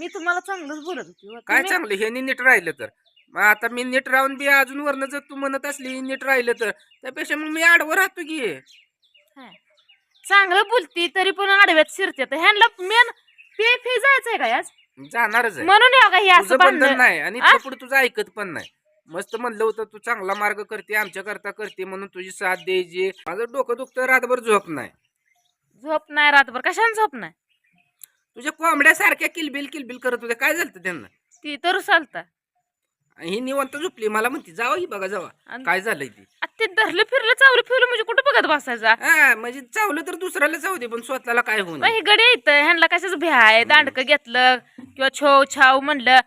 मी तुम्हाला चांगलंच बोलत होती व काय तुम्ही- चांगलं? हे नीट राहिलं तर. मग आता मी नीट राहून बी अजून वरनं जर तू म्हणत असली नीट राहिलं तर. त्यापेक्षा मग मी आडवं राहतो की. हा. चांगलं बोलती तरी पण आडव्यात शिरते. तर ह्यांना मेन पे फी जायचंय का आज जाणारच आहे. म्हणून हे तुझं असं बंधन बांधलं नाही आणि आ? पुढे तुझं ऐकत पण नाही. मस्त म्हणलं होतं तू चांगला मार्ग करते आमच्या करता करते म्हणून तुझी साथ द्यायची. माझं डोकं दुखतं रातभर झोप नाही. झोप नाही रातभर. कशाने झोप नाही? तुझ्या कोंबड्या सारख्या किलबिल किलबिल करत होत्या. काय झालं त्यांना? ती तर चालता ही निवंत झोपली. मला म्हणते जावा ही बघा जावा. आणि- काय झालंय ती? ते धरलं फिरलं चावलं फिरलं म्हणजे कुठं बघत बसायचा? हा म्हणजे चावलं तर दुसऱ्याला जाऊ दे पण स्वतःला काय होऊ नये. हे गडे येतं ह्यांना कशाच भ्या आहे? दांडकं घेतलं किंवा छो छाव म्हणलं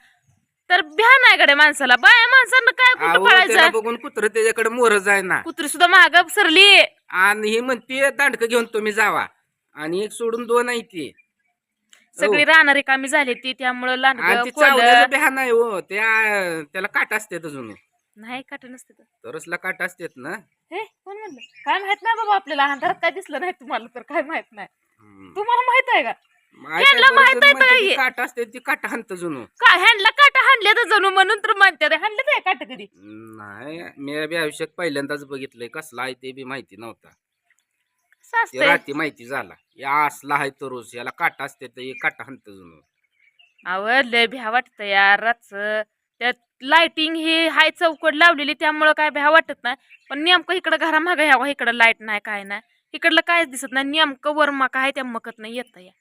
तर भ्या नाही गडे माणसाला. बाया माणसांना काय कुठं त्याला पळायचं? बघून कुत्र त्याच्याकडे मोर जाय ना कुत्री सुद्धा महाग सरली. आणि ही म्हणते दांडकं घेऊन तुम्ही जावा. आणि एक सोडून दोन आहे ती. सगळी राहणारी कामी झाली ती त्यामुळं आणि लांडग ती कोंड. चावल्याचं बिहा नाही हो त्या त्याला काट असतात अजून. नाही काट नसते तर. तरसला काट असतात ना. हे कोण म्हणलं? काय माहीत नाही बाबा आपल्याला अंधारात काय दिसलं नाही तुम्हाला तर काय माहीत नाही. हम्म. तुम्हाला माहीत आहे का? माहीत यांना आहे, बरेच माहीत जण आहे म्हणतात तर की हे. काट असते ती काट हाणत जणू. काय ह्यांना काटा हाणले तर जणू म्हणून तर म्हणते हाणले ते काट कधी? नाही मी बी आयुष्यात पहिल्यांदाच बघितलंय कसला आहे ते बी माहिती नव्हता. असं ते असतंय. रात्री माहिती झाला. या असला आहे तरोस याला काट असते तर हे काट हाणत जणू अव लय भ्या वाटत यार रातच. त्यात लाइटिंग ही हाय चौकट लावलेली त्यामुळं काय भ्या वाटत नाही. पण नेमकं इकडं घरामागं ह्यावं इकडं लाइट नाही काय नाही. इकडलं कायच दिसत नाही नेमकं वर मका आहे त्या मकत नाही येत या.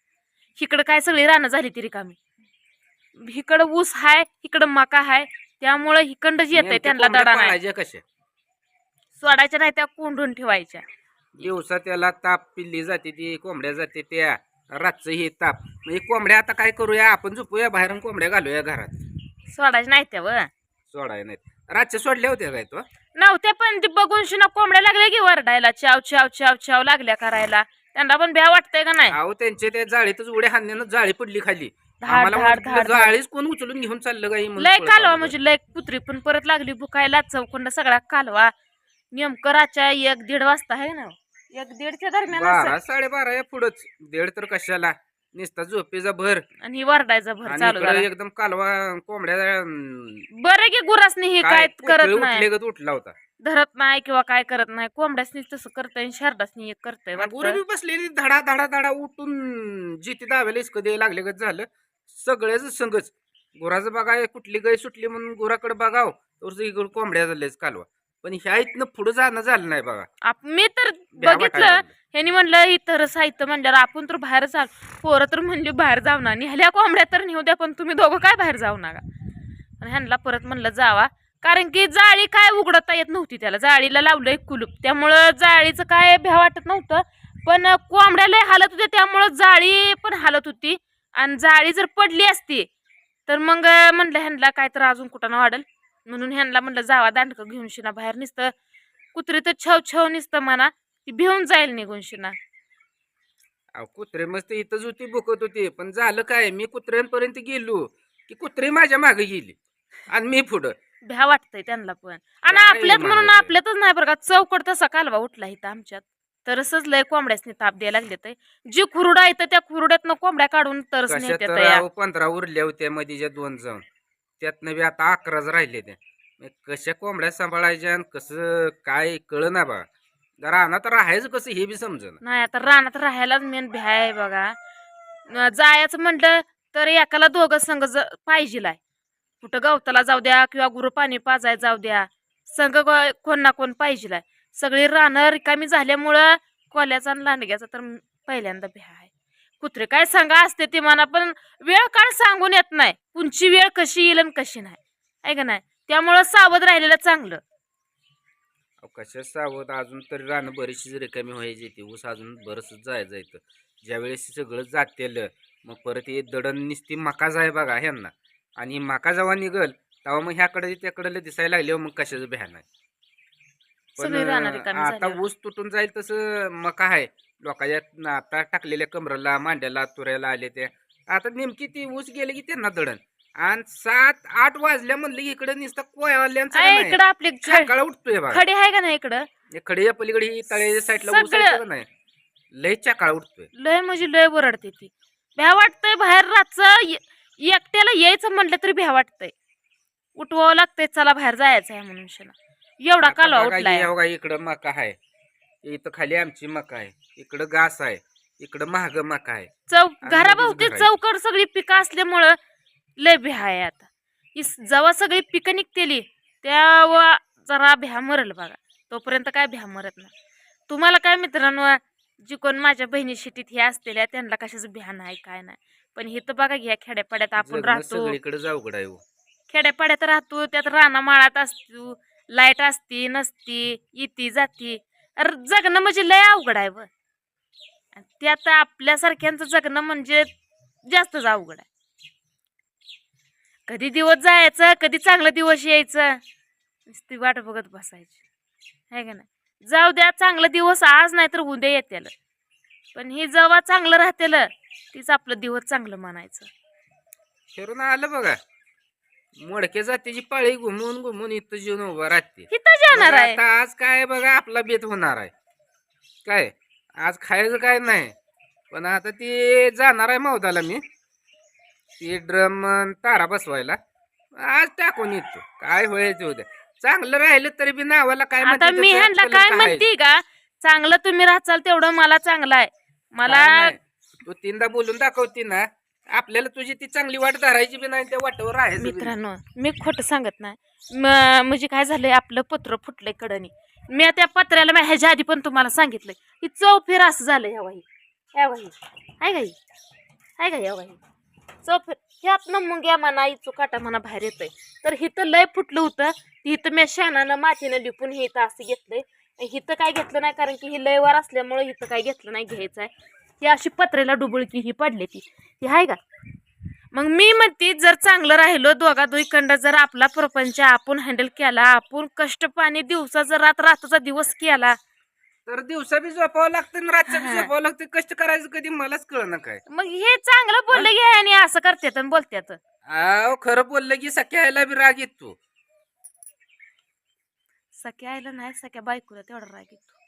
इकडं काय सगळी रानं झाली ती रिकामी. इकडं ऊस हाय इकडं मका हाय त्यामुळं इकडंच येत आहे त्यांना कोंबड्या दडा नाही. पाळायच्या कशा? सोडायच्या नाही त्या कोंडून ठेवायच्या. दिवसा त्याला ताप पिल्ली जाते ती कोंबड्या जाते त्या रातचं हे ताप. म्हणजे कोंबड्या आता काय करूया आपण झोपूया बाहेरून कोंबड्या घालूया घरात. सोडायच्या नाही त्या व सोडाय नाहीत रातच्या सोडल्या होत्या काय तो? नव्हत्या पण ती बघून शिना कोंबड्या लागल्या की वरडायला चाव चाव चाव चाव लागल्या करायला. त्यांना पण भ्या वाटतंय का नाही? अहो त्यांच्या त्या जाळीतच उड्या हाणण्यानं जाळी पडली खाली. धाड आम्हाला धाड वाटलं धाड धाड. जाळीच कोण उचलून घेऊन चाललं काही लय कालवा. म्हणजे लय कुत्री पण परत लागली भुकायला चौकंड सगळा कालवा. नेमकं रातच्या एक दीड वाजता आहे ना? एक दीडच्या दरम्यान बारा असेल. साडेबारा या पुढंच. दीड तर कशाला? नुसता झोपेचा भर. आणि ही वरडायचा भर आणि चालू इकडं झाला. एकदम कालवा कोंबड्या अं, बरं की गुरासनी हे काय करत नाही. उठला होता. धरत नाही किंवा काय करत नाही. कोंबड्यासनी तसं करतय शारदासनी एक करतय गुरु बी बसलेली धडा धडा धडा उठून जिथे दाव्याला इसकं द्यायला लागले गत झालं. सगळ्याच संगच. गुराचं बघा कुठली गाय सुटली म्हणून गुराकडे बघाव. तर इकडे कोंबड्या झाल्याच कालवा. पण ह्या इथनं पुढं जाणं झालं नाही बघा. आप- मी तर भ्या बघितलं. वाटायला. ह्यांनी म्हणलं इतर साहित्य म्हणल्यावर आपण तर बाहेर चाल पोरं तर म्हणली बाहेर जाऊ ना. निहल्या कोंबड्या तर नेऊ द्या पण तुम्ही दोघं काय बाहेर जाऊ नका. आणि ह्यांना परत म्हणलं जावा. कारण की जाळी काय उघडता येत नव्हती त्याला. जाळीला लावलंय कुलूप. त्यामुळं जाळीचं काय भ्या वाटत नव्हतं. पण कोंबड्या लय हालत होत्या त्यामुळं जाळी पण हालत होती. आणि जाळी जर पडली असती तर मग म्हणलं ह्यांना काय तर अजून कुठं वाढल. म्हणून ह्यांना म्हणलं जावा दांडकं घेऊन शिना बाहेर. निसतं कुत्री तर छव छव निसतं म्हणा ती भिवून जाईल निघून शिना. अहो, कुत्रे मस्त इथंच होती भुकत होती पण झालं काय? मी कुत्र्यांपर्यंत गेलो की कुत्रे माझ्या मागे गेली आणि मी पुढं. भ्या वाटतंय त्यांना पण. आणि काय आपल्यात म्हणून? आपल्यातच नाही बरं का चौकट तसा कालवा उठला इथं आमच्यात. तरसच लय कोंबड्यासनी ताप द्यायला लागले तर जी खुरडा येतं त्या खुरड्यातनं कोंबड्या काढून तरस कशा नेत्यात तर या अहो, पंधरा उरल्या होत्या मधीच्या दोन जाऊन. त्यातनं बी आता अकराच राहिले त्या कशा कोंबड्या सांभाळायच्या आणि कसं काय कळ ना बा. रानात राहायचं कसं हे बी समजणं. नाही आता रानात राहायलाच मेन भ्या आहे बघा. जायचं म्हटलं तर एकाला दोघं संघ ज आहे कुठं गवताला जाऊ द्या किंवा गुरु पाणी पाजाय जाऊ द्या. संघ कोण ना कोण पाहिजे सगळी रानं रिकामी झाल्यामुळं कोल्याचा आणि लांडग्याचा तर पहिल्यांदा भ्या आहे. कुत्रे काय सांगा असते ते म्हणा पण वेळ काळ सांगून येत नाही. कुणची वेळ कशी येईल आणि कशी नाही. आहे का नाही? त्यामुळं सावध राहिलेलं चांगलं. अहो, कशा सावध? अजून तरी रान बरीचशी रिकामी व्हायची ती ऊस अजून बरंच जायचं इथं. ज्यावेळेस सगळं जातेल मग परत हे दडण निसती मका जाय बघा ह्यांना. आणि मका जेव्हा निघल तेव्हा मग ह्याकडे त्याकडे दिसायला लागले मग कशाचं भ्यान आहे? पण सगळी आता झाल्यावर. ऊस तुटून जाईल तसं मका आहे लोकांच्या आता टाकलेल्या कमराला मांड्याला तुऱ्याला आले ते. आता नेमकी ती ऊस गेले की त्यांना दडण. आणि सात आठ वाजल्या म्हणलं की इकडे नुसतं कोयावाल्यांचं आहे नाही. इकडं आपले ख- सकाळ उठतोय बघा. खडी आहे का नाही इकडं? हे खडीच्या पलीकडे ही तळ्याच्या साईडला ऊस सगळं- आहे का नाही? लय चकाळ उठतोय. लय म्हणजे लय वरडते ती. भ्या वाटतंय बाहेर रातचं य- एकट्याला यायचं म्हटलं तरी भ्या वाटतंय. उठवावं लागतंय चला बाहेर जायचं आहे म्हणून एवढा आता कालवा बघा, उठलाय. हे बघा, इकडं मका आहे. इथं खाली आमची मका आहे. इकडं घास आहे. इकडं महाग मका आहे. चौक आणि घराभोवती. चौकड सगळी पिकं असल्यामुळं लय भ्या आहे आता. इस- जेव्हा सगळी पिकं निघतेली तेव्हा जरा भ्या मरल बघा. तोपर्यंत काय भ्या मरत नाही. तुम्हाला काय मित्रांनो जी कोण माझ्या बहिणी शेतीत हे असलेल्या त्यांना कशाचं भ्या नाही काय नाही. पण हे तर बघा घ्या खेड्यापाड्यात आपण जगणं राहतो. सगळीकडे अवघड आहे हो. खेड्यापाड्यात राहतो त्यात राना माळात असतो. लाइट असती नसती येती जाती. अरे जगणं म्हणजे लय अवघड आहे व आता आपल्यासारख्यांचं जगणं म्हणजे जास्तच अवघड आहे. कधी दिवस जायचं कधी चांगलं दिवस यायचं. नुसती वाट बघत बसायची. आहे का नाही? जाऊ द्या चांगलं दिवस आज नाही तर उद्या येतेल पण हे जेव्हा चांगलं राहतेल तीच आपलं दिवस चांगलं मानायचं. फिरून आलं बघा. मोडके जातीची पाळी घुमून घुमून इथं जेवण उभं राहते. इथं जाणार आहे. आता आज काय बघा आपला बेत होणार आहे. काय? आज खायचं काय नाही. पण आता ते जाणार आहे मौदाला मी. ते ड्रम तारा बसवायला. आज टाकून येतो. काय व्हायचं उद्या. चांगलं राहिलं तरी बी नावाला काय आता मी त्याचं ह्यांना आपल्याला काय काय? म्हणते का? चांगलं तुम्ही राहचाल तेवढं मला चांगलं आहे. मला काय नाही. तू तीनदा बोलून दाखवते ना. आपल्याला तुझी ती चांगली वाट धरायची बी नाही त्या वाटेवर राहायचं बी नाही. मित्रांनो मी खोटं सांगत नाही. म- म्हणजे काय झालंय आपलं पत्र फुटलंय कडनी. मी त्या पत्र्याला मी ह्याच्या आधी पण तुम्हाला सांगितलंय की चौफेर असं झालं ह्या वाही ह्या वाही आहे गाई आहे का ह्या वाही चौफेर ह्यातनं मुंग्या म्हणा इचू काटा म्हणा बाहेर येतोय. तर हिथं लय फुटलं होतं. हिथं मी शानानं मातीनं लिपून हे इथं असं घेतलंय. हिथं काय घेतलं नाही कारण की ही लयवार असल्यामुळे हिथं काय घेतलं नाही घ्यायचं आहे ही अशी पत्रेला डुबुळकी ही पडली ती. ती आहे का? मग मी म्हणते जर चांगलं राहिलो दोघा दुईकंड जर आपला प्रपंच आपण हँडल केला आपण कष्ट पाणी दिवसा जर रात रात्रीचा दिवस केला. तर दिवसा बी झोपावं लागतं रातच्या बी. झोपावं लागतं. कष्ट करायचं कधी मलाच कळ ना काय? मग हे चांगलं बोललं की आणि असं करतात आणि बोलतात आव खरं बोललं की सख्याला बी राग येतो. सख्या आयला नाही सख्या बायकोला तेवढा राग येतो.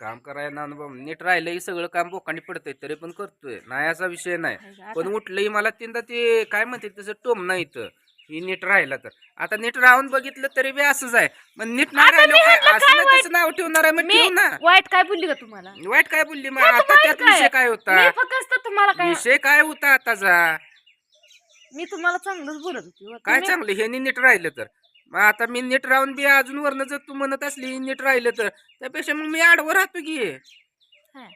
काम करायला ना अनुभव नीट राहिलं की सगळं काम बोकांडी पडतंय तरी पण करतोय. नाही असा विषय नाही? पण उठलंही मला तीनदा ते काय म्हणते तसं टोम नाही इथं. ही नीट राहिला तर. आता नीट राहून बघितलं तरी बी असंच आहे. मग नीट नाही राहिलं काय? असं तसं नाव ठेवणार आहे मग मी ठेव ना. वाईट काय बोलली का तुम्हाला? वाईट काय बोलली मग? आता त्यात विषय काय? होता? मी फक्त तुम्हाला काय विषय काय होता आताचा? मी तुम्हाला चांगलंच बोलत होती व. काय चांगलं? हे नीट राहिलं तर. मग आता मी नीट राहून बी अजून वरनं जर तू म्हणत असली नीट राहिलं तर. त्यापेक्षा मग मी आडवं राहतो की. हा.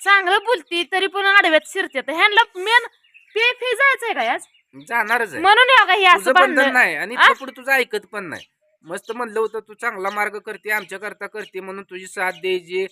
चांगलं बोलती तरी पण आडव्यात शिरते. ह्यांना मेन पे फी जायचंय का आज जाणारच आहे. म्हणून हे असं तुझं बंधन बांधलं नाही आणि आ? पुढे तुझं ऐकत पण नाही. मस्त म्हणलं होतं तू चांगला मार्ग करते आमच्या करता करते म्हणून तुझी साथ द्यायची.